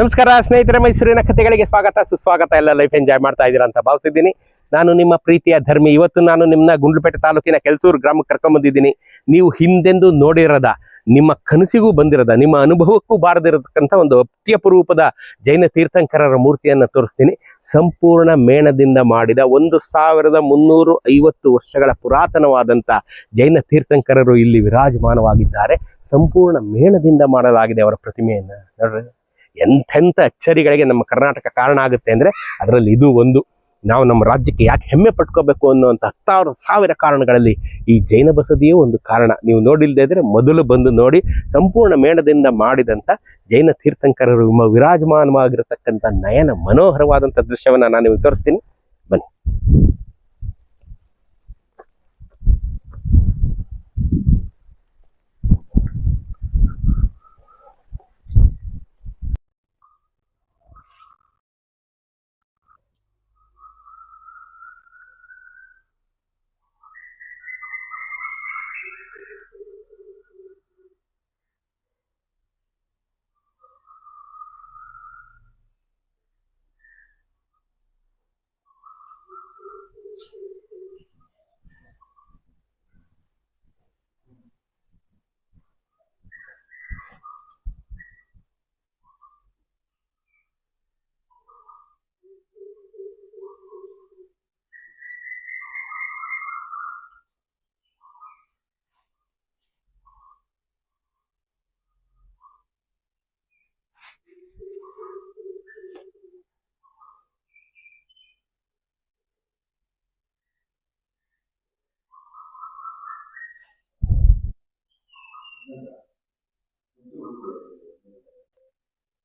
ನಮಸ್ಕಾರ, ಸ್ನೇಹಿತರೆ, ಮೈಸೂರಿನ ಕಥೆಗಳಿಗೆ ಸ್ವಾಗತ, ಸುಸ್ವಾಗತ, ಎಲ್ಲ ಲೈಫ್ ಎಂಜಾಯ್ ಮಾಡ್ತಾ ಇದ್ದೀರಾ ಅಂತ ಭಾವಿಸಿದ್ದೀನಿ. ನಾನು ನಿಮ್ಮ ಪ್ರೀತಿಯ ಧರ್ಮಿ. ಇವತ್ತು ನಾನು ನಿಮ್ಮನ್ನ ಗುಂಡ್ಲುಪೇಟೆ ತಾಲೂಕಿನ ಕೆಲ್ಸೂರು ಗ್ರಾಮಕ್ಕೆ ಕರ್ಕೊಂಬಂದಿದ್ದೀನಿ ನೀವು ಹಿಂದೆಂದು ನೋಡಿರದ, ನಿಮ್ಮ ಕನಸಿಗೂ ಬಂದಿರದ, ನಿಮ್ಮ ಅನುಭವಕ್ಕೂ ಬಾರದಿರತಕ್ಕಂಥ ಒಂದು ಅತ್ಯಪರೂಪದ ಜೈನ ತೀರ್ಥಂಕರರ ಮೂರ್ತಿಯನ್ನು ತೋರಿಸ್ತೀನಿ. ಸಂಪೂರ್ಣ ಮೇಣದಿಂದ ಮಾಡಿದ ಒಂದು ಸಾವಿರದ ಮುನ್ನೂರು ಐವತ್ತು ವರ್ಷಗಳ ಪುರಾತನವಾದಂಥ ಜೈನ ತೀರ್ಥಂಕರರು ಇಲ್ಲಿ ವಿರಾಜಮಾನವಾಗಿದ್ದಾರೆ. ಸಂಪೂರ್ಣ ಮೇಣದಿಂದ ಮಾಡಲಾಗಿದೆ ಅವರ ಪ್ರತಿಮೆಯನ್ನ. ನೋಡ್ರಿ. ಎಂಥೆಂಥ ಅಚ್ಚರಿಗಳಿಗೆ ನಮ್ಮ ಕರ್ನಾಟಕ ಕಾರಣ ಆಗುತ್ತೆ ಅಂದ್ರೆ ಅದರಲ್ಲಿ ಇದು ಒಂದು. ನಾವು ನಮ್ಮ ರಾಜ್ಯಕ್ಕೆ ಯಾಕೆ ಹೆಮ್ಮೆ ಪಟ್ಕೋಬೇಕು ಅನ್ನುವಂಥ ಹತ್ತಾರು ಸಾವಿರ ಕಾರಣಗಳಲ್ಲಿ ಈ ಜೈನ ಬಸದಿಯೂ ಒಂದು ಕಾರಣ. ನೀವು ನೋಡಿಲ್ಲದೆ ಇದ್ರೆ ಮೊದಲು ಬಂದು ನೋಡಿ ಸಂಪೂರ್ಣ ಮೇಣದಿಂದ ಮಾಡಿದಂಥ ಜೈನ ತೀರ್ಥಂಕರರು ವಿರಾಜಮಾನವಾಗಿರತಕ್ಕಂಥ ನಯನ ಮನೋಹರವಾದಂಥ ದೃಶ್ಯವನ್ನು ನಾನು ನಿಮಗೆ ತೋರಿಸ್ತೀನಿ. ಬನ್ನಿ.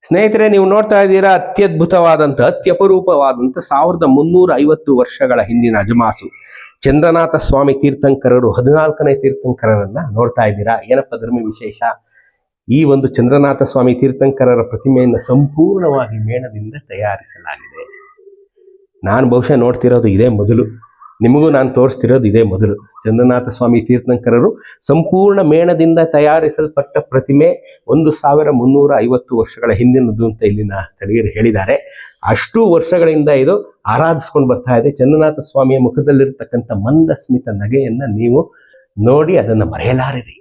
ಸ್ನೇಹಿತರೆ, ನೀವು ನೋಡ್ತಾ ಇದ್ದೀರಾ, ಅತ್ಯದ್ಭುತವಾದಂಥ, ಅತ್ಯಪರೂಪವಾದಂಥ ಸಾವಿರದ ಮುನ್ನೂರ ಐವತ್ತು ವರ್ಷಗಳ ಹಿಂದಿನ ಅಜಮಾಸು. ಚಂದ್ರನಾಥ ಸ್ವಾಮಿ ತೀರ್ಥಂಕರರು, ಹದಿನಾಲ್ಕನೇ ತೀರ್ಥಂಕರರನ್ನ ನೋಡ್ತಾ ಇದ್ದೀರಾ? ಏನಪ್ಪ ಧರ್ಮ ವಿಶೇಷ? ಈ ಒಂದು ಚಂದ್ರನಾಥ ಸ್ವಾಮಿ ತೀರ್ಥಂಕರರ ಪ್ರತಿಮೆಯನ್ನು ಸಂಪೂರ್ಣವಾಗಿ ಮೇಣದಿಂದ ತಯಾರಿಸಲಾಗಿದೆ. ನಾನು ಬಹುಶಃ ನೋಡ್ತಿರೋದು ಇದೇ ಮೊದಲು. ನಿಮಗೂ ನಾನು ತೋರಿಸ್ತಿರೋದು ಇದೇ ಮೊದಲು. ಚಂದ್ರನಾಥ ಸ್ವಾಮಿ ತೀರ್ಥಂಕರರು ಸಂಪೂರ್ಣ ಮೇಣದಿಂದ ತಯಾರಿಸಲ್ಪಟ್ಟ ಪ್ರತಿಮೆ ಒಂದು ಸಾವಿರ ಮುನ್ನೂರ ಐವತ್ತು ವರ್ಷಗಳ ಹಿಂದಿನದು ಅಂತ ಇಲ್ಲಿನ ಸ್ಥಳೀಯರು ಹೇಳಿದ್ದಾರೆ. ಅಷ್ಟು ವರ್ಷಗಳಿಂದ ಇದು ಆರಾಧಿಸ್ಕೊಂಡು ಬರ್ತಾ ಇದೆ. ಚಂದ್ರನಾಥ ಸ್ವಾಮಿಯ ಮುಖದಲ್ಲಿರ್ತಕ್ಕಂಥ ಮಂದಸ್ಮಿತ ನಗೆಯನ್ನು ನೀವು ನೋಡಿ ಅದನ್ನು ಮರೆಯಲಾರಿರಿ.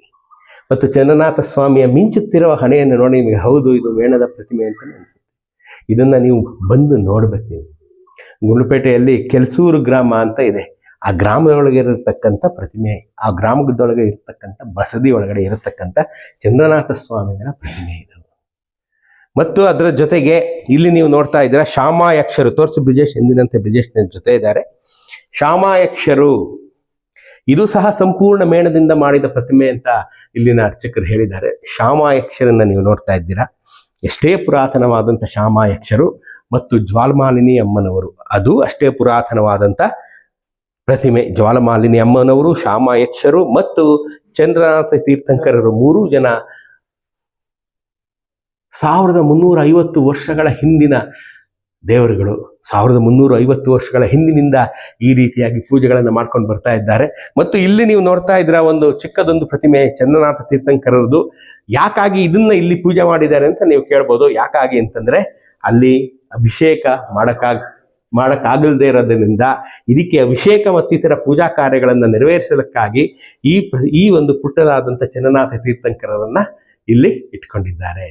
ಮತ್ತು ಚಂದ್ರನಾಥ ಸ್ವಾಮಿಯ ಮಿಂಚುತ್ತಿರುವ ಹಣೆಯನ್ನು ನೋಡಿ ನಿಮಗೆ ಹೌದು, ಇದು ಮೇಣದ ಪ್ರತಿಮೆ ಅಂತ ಅನಿಸುತ್ತೆ. ಇದನ್ನು ನೀವು ಬಂದು ನೋಡ್ಬೇಕು ನೀವು. ಗುಂಡ್ಲುಪೇಟೆಯಲ್ಲಿ ಕೆಲ್ಸೂರು ಗ್ರಾಮ ಅಂತ ಇದೆ. ಆ ಗ್ರಾಮದೊಳಗೆ ಇರತಕ್ಕಂಥ ಪ್ರತಿಮೆ, ಆ ಗ್ರಾಮದೊಳಗೆ ಇರತಕ್ಕಂಥ ಬಸದಿ ಒಳಗಡೆ ಇರತಕ್ಕಂಥ ಚಂದ್ರನಾಥ ಸ್ವಾಮಿಗಳ ಪ್ರತಿಮೆ ಇದು. ಮತ್ತು ಅದರ ಜೊತೆಗೆ ಇಲ್ಲಿ ನೀವು ನೋಡ್ತಾ ಇದ್ದೀರಾ ಶಾಮಾಯಕ್ಷರು ತೋರಿಸು ಬ್ರಿಜೇಶ್ ಎಂದಿನಂತೆ ಬ್ರಿಜೇಶ್ ಜೊತೆ ಇದ್ದಾರೆ. ಶಾಮಾಯಕ್ಷರು ಇದು ಸಹ ಸಂಪೂರ್ಣ ಮೇಣದಿಂದ ಮಾಡಿದ ಪ್ರತಿಮೆ ಅಂತ ಇಲ್ಲಿನ ಅರ್ಚಕರು ಹೇಳಿದ್ದಾರೆ. ಶಾಮಾಯಕ್ಷರನ್ನ ನೀವು ನೋಡ್ತಾ ಇದ್ದೀರಾ. ಎಷ್ಟೇ ಪುರಾತನವಾದಂಥ ಶಾಮಾಯಕ್ಷರು ಮತ್ತು ಜ್ವಾಲಮಾಲಿನಿ ಅಮ್ಮನವರು, ಅದು ಅಷ್ಟೇ ಪುರಾತನವಾದಂಥ ಪ್ರತಿಮೆ. ಜ್ವಾಲಮಾಲಿನಿ ಅಮ್ಮನವರು ಶಾಮಾಯಕ್ಷರು ಮತ್ತು ಚಂದ್ರನಾಥ ತೀರ್ಥಂಕರರು ಮೂರು ಜನ ಸಾವಿರದ ಮುನ್ನೂರ ಐವತ್ತು ವರ್ಷಗಳ ಹಿಂದಿನ ದೇವರುಗಳು. ಸಾವಿರದ ಮುನ್ನೂರ ಐವತ್ತು ವರ್ಷಗಳ ಹಿಂದಿನಿಂದ ಈ ರೀತಿಯಾಗಿ ಪೂಜೆಗಳನ್ನು ಮಾಡ್ಕೊಂಡು ಬರ್ತಾ ಇದ್ದಾರೆ. ಮತ್ತು ಇಲ್ಲಿ ನೀವು ನೋಡ್ತಾ ಇದ್ರ ಒಂದು ಚಿಕ್ಕದೊಂದು ಪ್ರತಿಮೆ ಚಂದ್ರನಾಥ ತೀರ್ಥಂಕರರದು. ಯಾಕಾಗಿ ಇದನ್ನ ಇಲ್ಲಿ ಪೂಜೆ ಮಾಡಿದ್ದಾರೆ ಅಂತ ನೀವು ಕೇಳ್ಬೋದು. ಯಾಕಾಗಿ ಅಂತಂದ್ರೆ ಅಲ್ಲಿ ಅಭಿಷೇಕ ಮಾಡಕ್ಕಾಗ ಮಾಡೋಕ್ಕಾಗಲ್ದೇ ಇರೋದ್ರಿಂದ ಇದಕ್ಕೆ ಅಭಿಷೇಕ ಮತ್ತಿತರ ಪೂಜಾ ಕಾರ್ಯಗಳನ್ನು ನೆರವೇರಿಸಲಿಕ್ಕಾಗಿ ಈ ಈ ಒಂದು ಪುಟ್ಟದಾದಂಥ ಚಂದ್ರನಾಥ ತೀರ್ಥಂಕರರನ್ನ ಇಲ್ಲಿ ಇಟ್ಕೊಂಡಿದ್ದಾರೆ.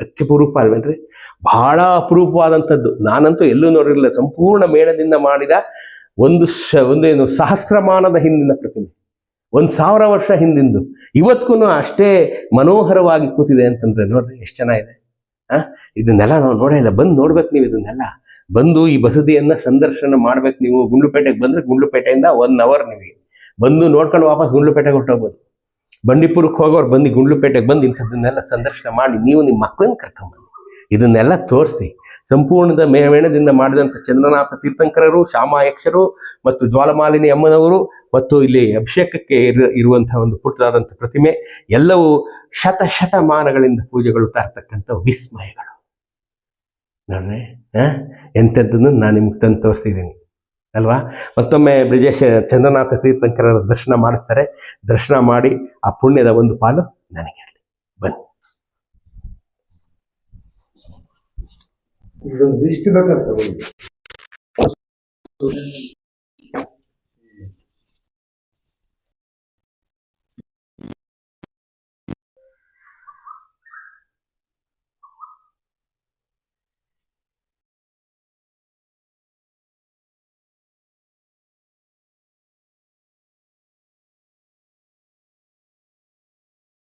ಅತ್ಯಪರೂಪ ಅಲ್ವೇನ್ರಿ ಬಹಳ ಅಪರೂಪವಾದಂಥದ್ದು. ನಾನಂತೂ ಎಲ್ಲೂ ನೋಡಿರಲಿಲ್ಲ. ಸಂಪೂರ್ಣ ಮೇಣದಿಂದ ಮಾಡಿದ ಒಂದು ಶ ಒಂದೇನು ಸಹಸ್ರಮಾನದ ಹಿಂದಿನ ಪ್ರತಿಮೆ. ಒಂದು ಸಾವಿರ ವರ್ಷ ಹಿಂದಿಂದು. ಇವತ್ತಿಗೂ ಅಷ್ಟೇ ಮನೋಹರವಾಗಿ ಕೂತಿದೆ ಅಂತಂದ್ರೆ ನೋಡ್ರಿ ಎಷ್ಟು ಚೆನ್ನಾಗಿದೆ. ಆ, ಇದನ್ನೆಲ್ಲ ನಾವು ನೋಡೇ ಇಲ್ಲ. ಬಂದು ನೋಡ್ಬೇಕು ನೀವು ಇದನ್ನೆಲ್ಲ. ಬಂದು ಈ ಬಸದಿಯನ್ನ ಸಂದರ್ಶನ ಮಾಡ್ಬೇಕು ನೀವು. ಗುಂಡ್ಲುಪೇಟೆಗೆ ಬಂದ್ರೆ ಗುಂಡ್ಲುಪೇಟೆಯಿಂದ ಒನ್ ಅವರ್ ನಿಮಗೆ ಬಂದು ನೋಡ್ಕೊಂಡು ವಾಪಸ್ ಗುಂಡ್ಲುಪೇಟೆಗೆ ಹೊರಟೋಗ್ಬೋದು. ಬಂಡೀಪುರಕ್ಕೆ ಹೋಗೋರು ಬಂದು ಗುಂಡ್ಲುಪೇಟೆಗೆ ಬಂದು ಇಂಥದ್ದನ್ನೆಲ್ಲ ಸಂದರ್ಶನ ಮಾಡಿ ನೀವು ನಿಮ್ಮ ಮಕ್ಕಳನ್ನ ಕರ್ಕೊಂಬನ್ನಿ ಇದನ್ನೆಲ್ಲ ತೋರಿಸಿ ಸಂಪೂರ್ಣದ ಮೇಣದಿಂದ ಮಾಡಿದಂಥ ಚಂದ್ರನಾಥ ತೀರ್ಥಂಕರರು ಶಾಮಾಯಕ್ಷರು ಮತ್ತು ಜ್ವಾಲಮಾಲಿನಿ ಅಮ್ಮನವರು ಮತ್ತು ಇಲ್ಲಿ ಅಭಿಷೇಕಕ್ಕೆ ಇರ ಇರುವಂತಹ ಒಂದು ಪುಟ್ಟದಾದಂಥ ಪ್ರತಿಮೆ, ಎಲ್ಲವೂ ಶತಶತಮಾನಗಳಿಂದ ಶತಮಾನಗಳಿಂದ ಪೂಜೆಗೊಳ್ತಾ ಇರ್ತಕ್ಕಂಥ ವಿಸ್ಮಯಗಳು. ನೋಡ್ರಿ ಎಂಥದ್ದನ್ನು ನಾನು ನಿಮ್ಗೆ ತಂದು ತೋರಿಸ್ತಿದ್ದೀನಿ ಅಲ್ವಾ? ಮತ್ತೊಮ್ಮೆ ಬ್ರಿಜೇಶ್, ಚಂದ್ರನಾಥ ತೀರ್ಥಂಕರರ ದರ್ಶನ ಮಾಡಿಸ್ತಾರೆ. ದರ್ಶನ ಮಾಡಿ ಆ ಪುಣ್ಯದ ಒಂದು ಪಾಲು ನನಗೆ ಬನ್ನಿ. ಲಿಸ್ಟ್ ಬೇಕಂತ ತಗೊಂಡು